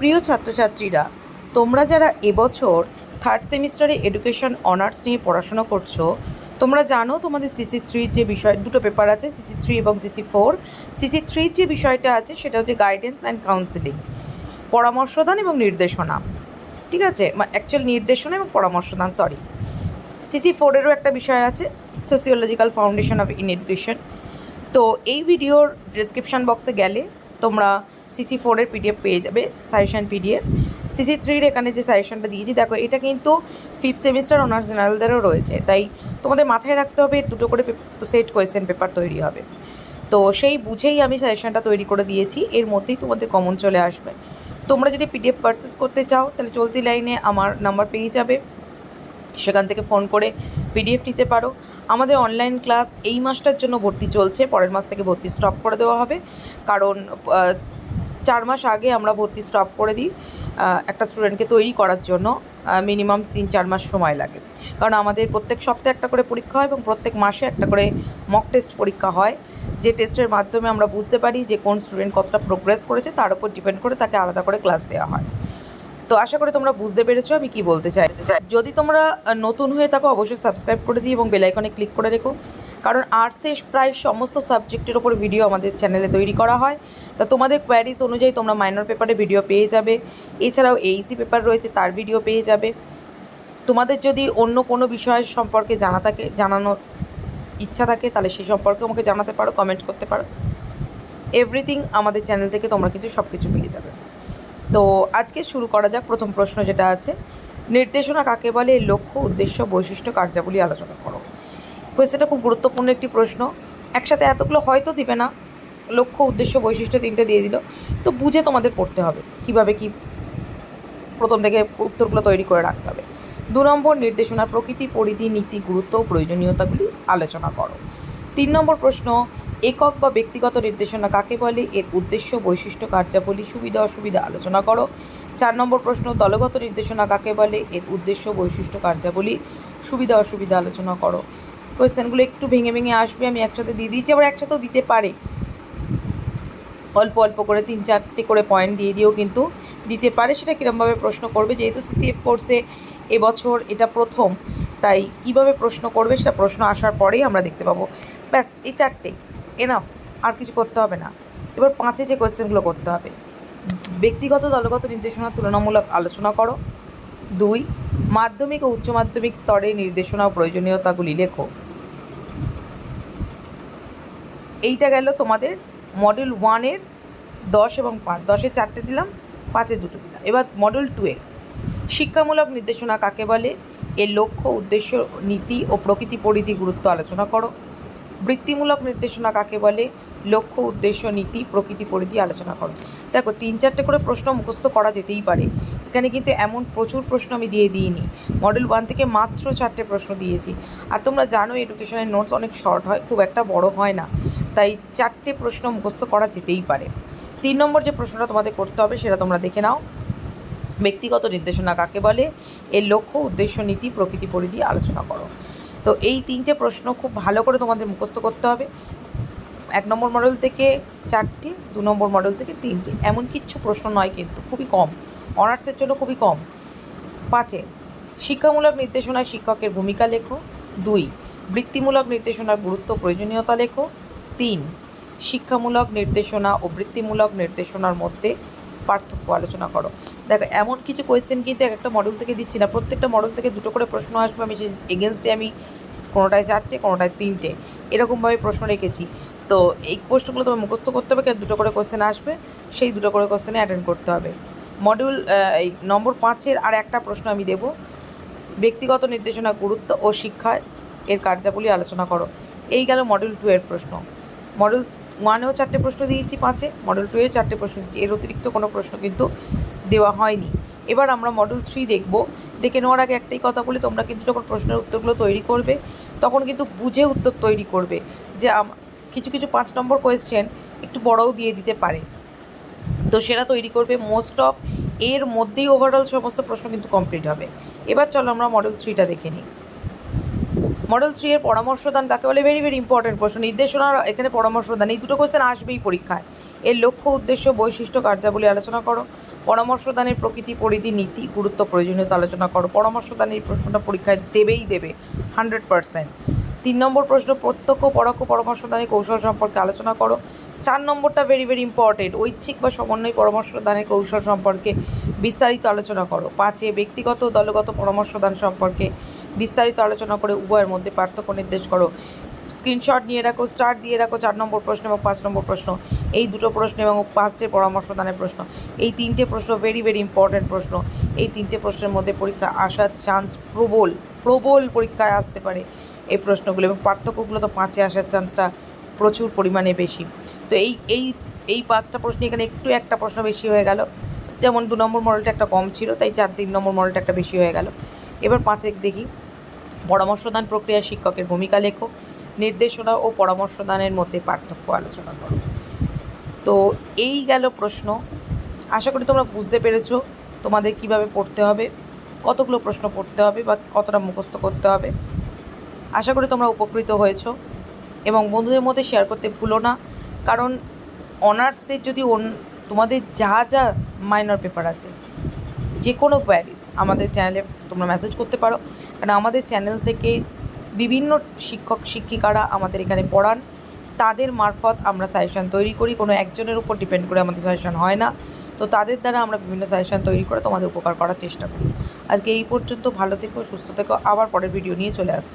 প্রিয় ছাত্রছাত্রীরা, তোমরা যারা এবছর থার্ড সেমিস্টারে এডুকেশন অনার্স নিয়ে পড়াশোনা করছ, তোমরা জানো তোমাদের সিসি থ্রির যে বিষয়, দুটো পেপার আছে সিসি থ্রি এবং সিসি ফোর সিসি থ্রির যে বিষয়টা আছে, সেটা হচ্ছে গাইডেন্স অ্যান্ড কাউন্সিলিং পরামর্শদান এবং নির্দেশনা। ঠিক আছে? অ্যাকচুয়াল নির্দেশনা এবং পরামর্শদান সরি সিসি ফোরেরও একটা বিষয় আছে sociological foundation of in education তো এই ভিডিওর ডিসক্রিপশান বক্সে গেলে তোমরা সিসি ফোরের পিডিএফ পেয়ে যাবে সাজেশন পিডিএফ সিসি থ্রির এখানে যে সাজেশনটা দিয়েছি, দেখো, এটা কিন্তু ফিফথ সেমিস্টার অনার্স জেনারেলদেরও রয়েছে, তাই তোমাদের মাথায় রাখতে হবে, দুটো করে সেট কোয়েশ্চেন পেপার তৈরি হবে। তো সেই বুঝেই আমি সাজেশনটা তৈরি করে দিয়েছি, এর মধ্যেই তোমাদের কমন চলে আসবে। তোমরা যদি পিডিএফ পারচেস করতে চাও, তাহলে চলতি লাইনে আমার নাম্বার পেয়ে যাবে, সেখান থেকে ফোন করে পিডিএফ নিতে পারো। আমাদের অনলাইন ক্লাস এই মাসটার জন্য ভর্তি চলছে, পরের মাস থেকে ভর্তি স্টপ করে দেওয়া হবে, কারণ চার মাস আগে আমরা ভর্তি স্টপ করে দিই একটা স্টুডেন্টকে তৈরি করার জন্য মিনিমাম তিন চার মাস সময় লাগে। কারণ আমাদের প্রত্যেক সপ্তাহে একটা করে পরীক্ষা হয় এবং প্রত্যেক মাসে একটা করে মক টেস্ট পরীক্ষা হয়। যে টেস্টের মাধ্যমে আমরা বুঝতে পারি যে কোন স্টুডেন্ট কতটা প্রোগ্রেস করেছে, তার উপর ডিপেন্ড করে তাকে আলাদা করে ক্লাস দেওয়া হয়। তো আশা করি তোমরা বুঝতে পেরেছ, আমি কি বলতে চাই। যদি তোমরা নতুন হয়ে থাকো, অবশ্যই সাবস্ক্রাইব করে দিই এবং বেলাইকনে ক্লিক করে রেখো। কারণ আর্টসের প্রায় সমস্ত সাবজেক্টের ওপর ভিডিও আমাদের চ্যানেলে তৈরি করা হয়। তা তোমাদের কোয়ারিজ অনুযায়ী তোমরা মাইনর পেপারে ভিডিও পেয়ে যাবে। এছাড়াও এইসি পেপার রয়েছে, তার ভিডিও পেয়ে যাবে। তোমাদের যদি অন্য কোনো বিষয় সম্পর্কে জানা থাকে, জানানোর ইচ্ছা থাকে, তাহলে সেই সম্পর্কে আমাকে জানাতে পারো কমেন্ট করতে পারো। এভরিথিং আমাদের চ্যানেল থেকে তোমরা কিন্তু সব কিছু পেয়ে যাবে। তো আজকে শুরু করা যাক, প্রথম প্রশ্ন যেটা আছে। নির্দেশনা কাকে বলে? লক্ষ্য, উদ্দেশ্য, বৈশিষ্ট্য, কার্যাবলী, আলোচনা করো। কোয়েশ্চেনটা খুব গুরুত্বপূর্ণ একটি প্রশ্ন। একসাথে এতগুলো হয়তো দিবে না, লক্ষ্য, উদ্দেশ্য, বৈশিষ্ট্য তিনটে দিয়ে দিল। তো বুঝে তোমাদের পড়তে হবে কীভাবে কি প্রথম থেকে উত্তরগুলো তৈরি করে রাখতে হবে। দু নম্বর নির্দেশনার প্রকৃতি, পরিধি, নীতি, গুরুত্ব ও প্রয়োজনীয়তাগুলি আলোচনা করো। তিন নম্বর প্রশ্ন, একক বা ব্যক্তিগত নির্দেশনা কাকে বলে? এর উদ্দেশ্য, বৈশিষ্ট্য, কার্যাবলী, সুবিধা, অসুবিধা আলোচনা করো। চার নম্বর প্রশ্ন, দলগত নির্দেশনা কাকে বলে? এর উদ্দেশ্য, বৈশিষ্ট্য, কার্যাবলী, সুবিধা, অসুবিধা আলোচনা করো। কোয়েশ্চেনগুলো একটু ভেঙে ভেঙে আসবে, আমি একসাথে দিয়ে দিয়েছি, আবার একসাথেও দিতে পারে। অল্প অল্প করে তিন চারটে করে পয়েন্ট দিয়ে দিয়েও কিন্তু দিতে পারে, সেটা কীরমভাবে প্রশ্ন করবে? যেহেতু সিসিএফ কোর্সে এবছর এটা প্রথম, তাই কীভাবে প্রশ্ন করবে সেটা প্রশ্ন আসার পরেই আমরা দেখতে পাবো। ব্যাস, এই চারটে এনাফ আর কিছু করতে হবে না। এবার পাঁচে যে কোয়েশ্চেনগুলো করতে হবে, ব্যক্তিগত দলগত নির্দেশনা তুলনামূলক আলোচনা করো। দুই, মাধ্যমিক ও উচ্চ মাধ্যমিক স্তরে নির্দেশনা ও প্রয়োজনীয়তাগুলি লেখো। এইটা গেল তোমাদের মডেল ওয়ানের দশ এবং পাঁচ। দশে চারটে দিলাম, পাঁচে দুটো দিলাম। এবার মডেল টুয়ে শিক্ষামূলক নির্দেশনা কাকে বলে? এর লক্ষ্য, উদ্দেশ্য, নীতি ও প্রকৃতি পরিধি গুরুত্ব আলোচনা করো। বৃত্তিমূলক নির্দেশনা কাকে বলে? লক্ষ্য, উদ্দেশ্য, নীতি, প্রকৃতি পরিধি আলোচনা করো। দেখো, তিন চারটে করে প্রশ্ন মুখস্থ করা যেতেই পারে। এখানে কিন্তু এমন প্রচুর প্রশ্ন আমি দিয়ে দিইনি। মডেল ওয়ান থেকে মাত্র চারটে প্রশ্ন দিয়েছি। আর তোমরা জানো এডুকেশনের নোটস অনেক শর্ট হয়, খুব একটা বড় হয় না। তাই চারটে প্রশ্ন মুখস্থ করা যেতেই পারে। তিন নম্বর যে প্রশ্নটা তোমাদের করতে হবে সেটা তোমরা দেখে নাও। ব্যক্তিগত নির্দেশনা কাকে বলে? এর লক্ষ্য, উদ্দেশ্য, নীতি, প্রকৃতি পরিধি আলোচনা করো। তো এই তিনটে প্রশ্ন খুব ভালো করে তোমাদের মুখস্থ করতে হবে। এক নম্বর মডেল থেকে চারটি, দু নম্বর মডেল থেকে তিনটি। এমন কিচ্ছু প্রশ্ন নয় কিন্তু, খুবই কম। অনার্সের জন্য খুবই কম। পাঁচে, শিক্ষামূলক নির্দেশনায় শিক্ষকের ভূমিকা লেখো। দুই, বৃত্তিমূলক নির্দেশনার গুরুত্ব প্রয়োজনীয়তা লেখো। তিন, শিক্ষামূলক নির্দেশনা ও বৃত্তিমূলক নির্দেশনার মধ্যে পার্থক্য আলোচনা করো। দেখো, এমন কিছু কোয়েশ্চেন কিন্তু এক একটা মডেল থেকে দিচ্ছি না। প্রত্যেকটা মডেল থেকে দুটো করে প্রশ্ন আসবে। আমি এগেনস্টে আমি কোনোটায় চারটে, কোনোটায় তিনটে, এরকমভাবে প্রশ্ন রেখেছি। তো এই প্রশ্নগুলো তোমার মুখস্থ করতে হবে দুটো করে কোশ্চেন আসবে, সেই দুটো করে কোশ্চেনে অ্যাটেন্ড করতে হবে। মডিউল এই নম্বর পাঁচের আর একটা প্রশ্ন আমি দেব। ব্যক্তিগত নির্দেশনা গুরুত্ব ও শিক্ষায় এর কার্যাবলী আলোচনা করো। এই গেল মডেল টু এর প্রশ্ন। মডেল ওয়ানেও চারটে প্রশ্ন দিয়েছি পাঁচে মডেল টুয়ে চারটে প্রশ্ন দিয়েছি। এর অতিরিক্ত কোনো প্রশ্ন কিন্তু দেওয়া হয়নি। এবার আমরা মডেল থ্রি দেখব। দেখে নেওয়ার আগে একটাই কথা বলি, তোমরা কিন্তু যখন প্রশ্নের উত্তরগুলো তৈরি করবে, তখন কিন্তু বুঝে উত্তর তৈরি করবে যে কিছু কিছু পাঁচ নম্বর কোয়েশ্চেন একটু বড়ও দিয়ে দিতে পারে। তো সেটা তৈরি করবে মোস্ট অফ এর মধ্যেই ওভারঅল সমস্ত প্রশ্ন কিন্তু কমপ্লিট হবে। এবার চলো আমরা মডেল থ্রিটা দেখে নিই। মডেল থ্রি এর পরামর্শদান কাকে বলে? ভেরি ভেরি ইম্পর্টেন্ট প্রশ্ন। নির্দেশনার এখানে পরামর্শদান। এই দুটো কোয়েশ্চেন আসবেই পরীক্ষায়। এর লক্ষ্য, উদ্দেশ্য, বৈশিষ্ট্য, কার্যাবলী আলোচনা করো। পরামর্শদানের প্রকৃতি, পরিধি, নীতি, গুরুত্ব, প্রয়োজনীয়তা আলোচনা করো। পরামর্শদানের প্রশ্নটা পরীক্ষায় দেবেই দেবে। হান্ড্রেড পারসেন্ট তিন নম্বর প্রশ্ন, প্রত্যক্ষ, পরোক্ষ, পরামর্শদানের কৌশল সম্পর্কে আলোচনা করো। চার নম্বরটা ভেরি ভেরি ইম্পর্টেন্ট ঐচ্ছিক বা সমন্বয় পরামর্শদানের কৌশল সম্পর্কে বিস্তারিত আলোচনা করো। পাঁচে, ব্যক্তিগত দলগত পরামর্শদান সম্পর্কে বিস্তারিত আলোচনা করে উভয়ের মধ্যে পার্থক্য নির্দেশ করো। স্ক্রিনশট নিয়ে রাখো, স্টার দিয়ে রাখো চার নম্বর প্রশ্ন এবং পাঁচ নম্বর প্রশ্ন। এই দুটো প্রশ্ন এবং পাঁচটের পরামর্শদানের প্রশ্ন। এই তিনটে প্রশ্ন ভেরি ভেরি ইম্পর্ট্যান্ট প্রশ্ন। এই তিনটে প্রশ্নের মধ্যে পরীক্ষা আসার চান্স প্রবল প্রবল পরীক্ষায় আসতে পারে। এই প্রশ্নগুলো এবং পার্থক্যগুলো তো পাঁচে আসার চান্সটা প্রচুর পরিমাণে বেশি। তো এই এই এই পাঁচটা প্রশ্ন এখানে একটু একটা প্রশ্ন বেশি হয়ে গেল। যেমন দু নম্বর মডেলটা একটা কম ছিল, তাই চার, তিন নম্বর মডেলটা একটা বেশি হয়ে গেল। এবার পাঁচে দেখি। পরামর্শদান প্রক্রিয়া শিক্ষকের ভূমিকা লেখো, নির্দেশনা ও পরামর্শদানের মধ্যে পার্থক্য আলোচনা করো। তো এই গেল প্রশ্ন। আশা করি তোমরা বুঝতে পেরেছ তোমাদের কীভাবে পড়তে হবে, কতগুলো প্রশ্ন পড়তে হবে বা কতটা মুখস্থ করতে হবে। আশা করি তোমরা উপকৃত হয়েছ। এবং বন্ধুদের মধ্যে শেয়ার করতে ভুলো না। কারণ অনার্সের যদি তোমাদের যা যা মাইনর পেপার আছে যে কোনো কোয়ারিজ আমাদের চ্যানেলে তোমরা মেসেজ করতে পারো। কারণ আমাদের চ্যানেল থেকে বিভিন্ন শিক্ষক, শিক্ষিকারা আমাদের এখানে পড়ান। তাদের মারফত আমরা সাজেশান তৈরি করি। কোনো একজনের উপর ডিপেন্ড করে আমাদের সাজেশান হয় না। তো তাদের দ্বারা আমরা বিভিন্ন সাজেশান তৈরি করে তোমাদের উপকার করার চেষ্টা করি। আজকে এই পর্যন্ত ভালো থেকো, সুস্থ থেকো। আবার পরের ভিডিও নিয়ে চলে আসছি।